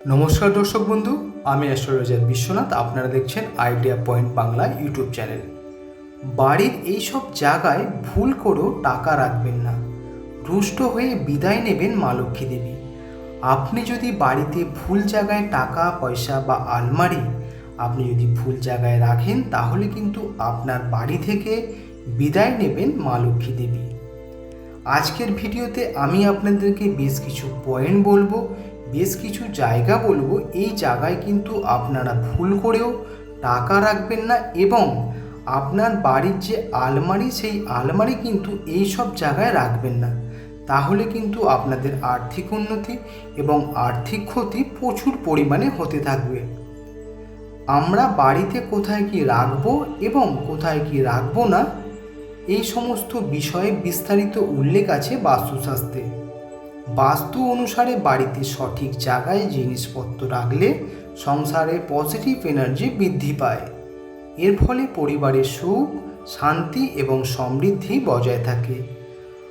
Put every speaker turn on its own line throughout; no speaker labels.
নমস্কার দর্শক বন্ধু, আমি অ্যাস্ট্রোলজার বিশ্বনাথ, আপনারা দেখছেন idea point Bangla YouTube channel. বাড়ির এইসব জায়গায় ভুল করেও টাকা রাখবেন না। রুষ্ট হয়ে বিদায় নেবেন মা লক্ষ্মী দেবী। আপনি যদি বাড়িতে ভুল জায়গায় টাকা, পয়সা বা আলমারি আপনি যদি ভুল জায়গায় রাখেন, তাহলে কিন্তু আপনার বাড়ি থেকে বিদায় নেবেন মা লক্ষ্মী দেবী। আজকের ভিডিওতে আমি আপনাদেরকে বেশ কিছু পয়েন্ট বলব। বেশ কিছু জায়গা বলব, এই জায়গায় কিন্তু আপনারা ভুল করেও টাকা রাখবেন না এবং আপনার বাড়ির যে আলমারি, সেই আলমারি কিন্তু এই সব জায়গায় রাখবেন না। তাহলে কিন্তু আপনাদের আর্থিক উন্নতি এবং আর্থিক ক্ষতি প্রচুর পরিমাণে হতে থাকবে। আমরা বাড়িতে কোথায় কি রাখব এবং কোথায় কি রাখব না, এই সমস্ত বিষয়ে বিস্তারিত উল্লেখ আছে বাস্তুশাস্ত্রে। বাস্তু অনুসারে বাড়িতে সঠিক জায়গায় জিনিসপত্র রাখলে সংসারে পজিটিভ এনার্জি বৃদ্ধি পায়। এর ফলে পরিবারের সুখ, শান্তি এবং সমৃদ্ধি বজায় থাকে।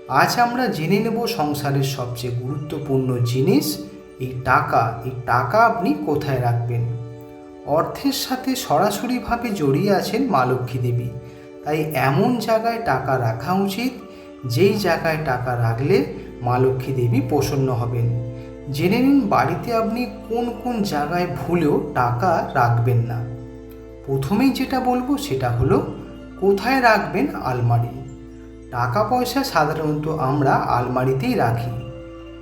আজ আমরা জেনে নেব সংসারের সবচেয়ে গুরুত্বপূর্ণ জিনিস, এই টাকা। এই টাকা আপনি কোথায় রাখবেন? অর্থের সাথে সরাসরিভাবে জড়িয়ে আছেন মা লক্ষ্মী দেবী। তাই এমন জায়গায় টাকা রাখা উচিত, যেই জায়গায় টাকা রাখলে মা লক্ষ্মী দেবী প্রসন্ন হবেন। জেনে নিন বাড়িতে আপনি কোন কোন জায়গায় ভুলেও টাকা রাখবেন না। প্রথমেই যেটা বলব সেটা হলো, কোথায় রাখবেন আলমারি? টাকা পয়সা সাধারণত আমরা আলমারিতেই রাখি।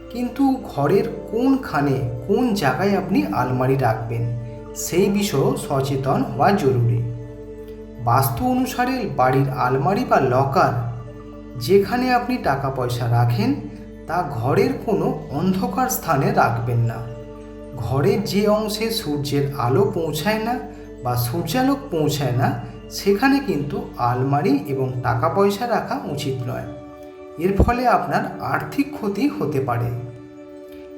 কিন্তু ঘরের কোনখানে কোন জায়গায় আপনি আলমারি রাখবেন, সেই বিষয়েও সচেতন হওয়া জরুরি। বাস্তু অনুসারে বাড়ির আলমারি বা লকার, যেখানে আপনি টাকা পয়সা রাখেন তা ঘরের কোনো অন্ধকার স্থানে রাখবেন না। ঘরের যে অংশে সূর্যের আলো পৌঁছায় না বা সূর্যালোক পৌঁছায় না, সেখানে কিন্তু আলমারি এবং টাকা পয়সা রাখা উচিত নয়। এর ফলে আপনার আর্থিক ক্ষতি হতে পারে।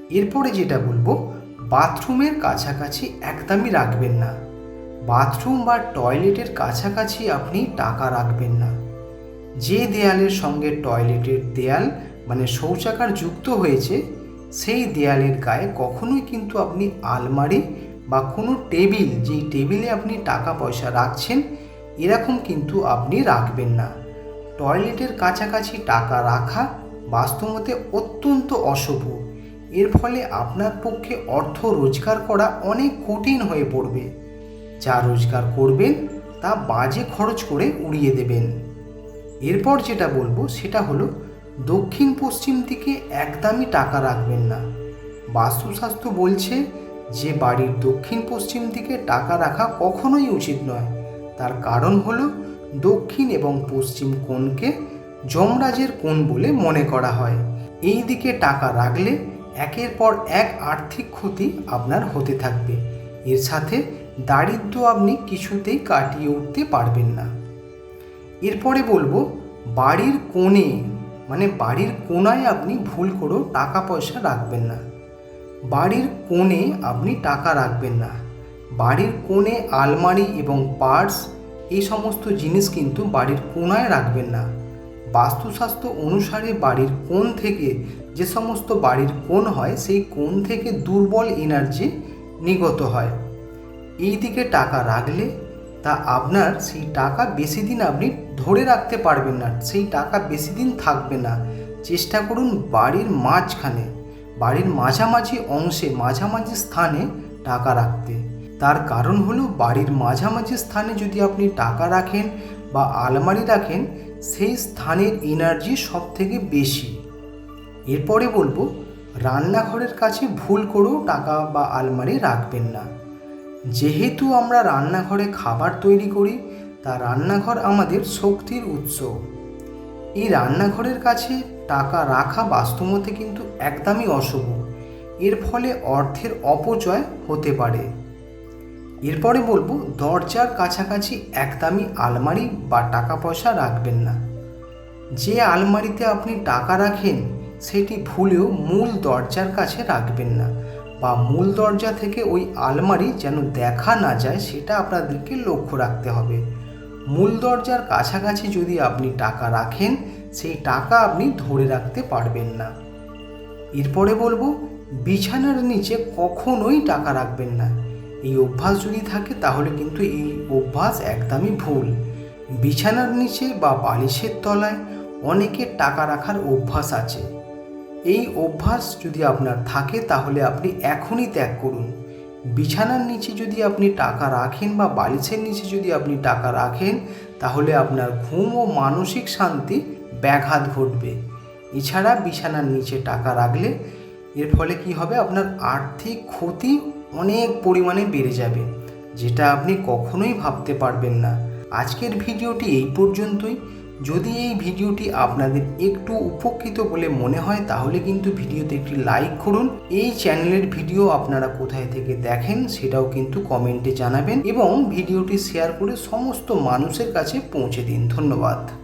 এরপরে যেটা বলব, বাথরুমের কাছাকাছি একদমই রাখবেন না। বাথরুম বা টয়লেটের কাছাকাছি আপনি টাকা রাখবেন না। যে দেয়ালের সঙ্গে টয়লেটের দেয়াল মানে শৌচাগার যুক্ত হয়েছে, সেই দেয়ালের গায়ে কখনোই কিন্তু আপনি আলমারি বা কোনো টেবিল, যেই টেবিলে আপনি টাকা পয়সা রাখছেন, এরকম কিন্তু আপনি রাখবেন না। টয়লেটের কাছাকাছি টাকা রাখা বাস্তবতে অত্যন্ত অশুভ। এর ফলে আপনার পক্ষে অর্থ রোজগার করা অনেক কঠিন হয়ে পড়বে। যা রোজগার করবেন, তা বাজে খরচ করে উড়িয়ে দেবেন। এরপর যেটা বলব, সেটা হলো দক্ষিণ পশ্চিম দিকে একদমই টাকা রাখবেন না। বাস্তুশাস্ত্র বলছে যে বাড়ির দক্ষিণ পশ্চিম দিকে টাকা রাখা কখনোই উচিত নয়। তার কারণ হলো দক্ষিণ এবং পশ্চিম কোণকে যমরাজের কোণ বলে মনে করা হয়। এই দিকে টাকা রাখলে একের পর এক আর্থিক ক্ষতি আপনার হতে থাকবে। এর সাথে দারিদ্র আপনি কিছুতেই কাটিয়ে উঠতে পারবেন না। এরপরে বলব, বাড়ির কোণে মানে বাড়ির কোনায় আপনি ভুল করেও টাকা পয়সা রাখবেন না। বাড়ির কোণে আপনি টাকা রাখবেন না। বাড়ির কোণে আলমারি এবং পার্স এই সমস্ত জিনিস কিন্তু বাড়ির কোনায় রাখবেন না। বাস্তুশাস্ত্র অনুসারে বাড়ির কোণ থেকে যে সমস্ত বাড়ির কোণ হয়, সেই কোণ থেকে দুর্বল এনার্জি নিগত হয়। এই দিকে টাকা রাখলে তা আপনার সেই টাকা বেশি দিন আপনি ধরে রাখতে পারবেন না, সেই টাকা বেশি দিন থাকবে না। চেষ্টা করুন বাড়ির মাঝখানে, বাড়ির মাঝামাঝি অংশে, মাঝামাঝি স্থানে টাকা রাখতে। তার কারণ হলো বাড়ির মাঝামাঝি স্থানে যদি আপনি টাকা রাখেন বা আলমারি রাখেন, সেই স্থানের এনার্জি সব থেকে বেশি। এরপরে বলব, রান্নাঘরের কাছে ভুল করেও টাকা বা আলমারি রাখবেন না। যেহেতু আমরা রান্নাঘরে খাবার তৈরি করি, তা রান্নাঘর আমাদের শক্তির উৎস। এই রান্নাঘরের কাছে টাকা রাখা বাস্তবতে কিন্তু একদমই অশুভ। এর ফলে অর্থের অপচয় হতে পারে। এরপরে বলব, দরজার কাছাকাছি একদমই আলমারি বা টাকা পয়সা রাখবেন না। যে আলমারিতে আপনি টাকা রাখেন, সেটি ভুলেও মূল দরজার কাছে রাখবেন না। বা মূল দরজা থেকে ওই আলমারি যেন দেখা না যায়, সেটা আপনাদেরকে লক্ষ্য রাখতে হবে। মূল দরজার কাছাকাছি যদি আপনি টাকা রাখেন, সেই টাকা আপনি ধরে রাখতে পারবেন না। এরপরে বলব, বিছানার নিচে কখনোই টাকা রাখবেন না। এই অভ্যাস যদি থাকে, তাহলে কিন্তু এই অভ্যাস একদমই ভুল। বিছানার নিচে বা বালিশের তলায় অনেকের টাকা রাখার অভ্যাস আছে। এই অভ্যাস যদি আপনার থাকে, তাহলে আপনি এখনই ত্যাগ করুন। বিছানার নিচে যদি আপনি টাকা রাখেন বা বালিশের নিচে যদি আপনি টাকা রাখেন, তাহলে আপনার ঘুম ও মানসিক শান্তি ব্যাঘাত ঘটবে। এছাড়া বিছানার নিচে টাকা রাখলে এর ফলে কি হবে? আপনার আর্থিক ক্ষতি অনেক পরিমাণে বেড়ে যাবে, যেটা আপনি কখনোই ভাবতে পারবেন না। আজকের ভিডিওটি এই পর্যন্তই। যদি এই ভিডিওটি আপনাদের একটু উপকৃত বলে মনে হয়, তাহলে কিন্তু ভিডিওতে একটি লাইক করুন। এই চ্যানেলের ভিডিও আপনারা কোথায় থেকে দেখেন, সেটাও কিন্তু কমেন্টে জানাবেন এবং ভিডিওটি শেয়ার করে সমস্ত মানুষের কাছে পৌঁছে দিন। ধন্যবাদ।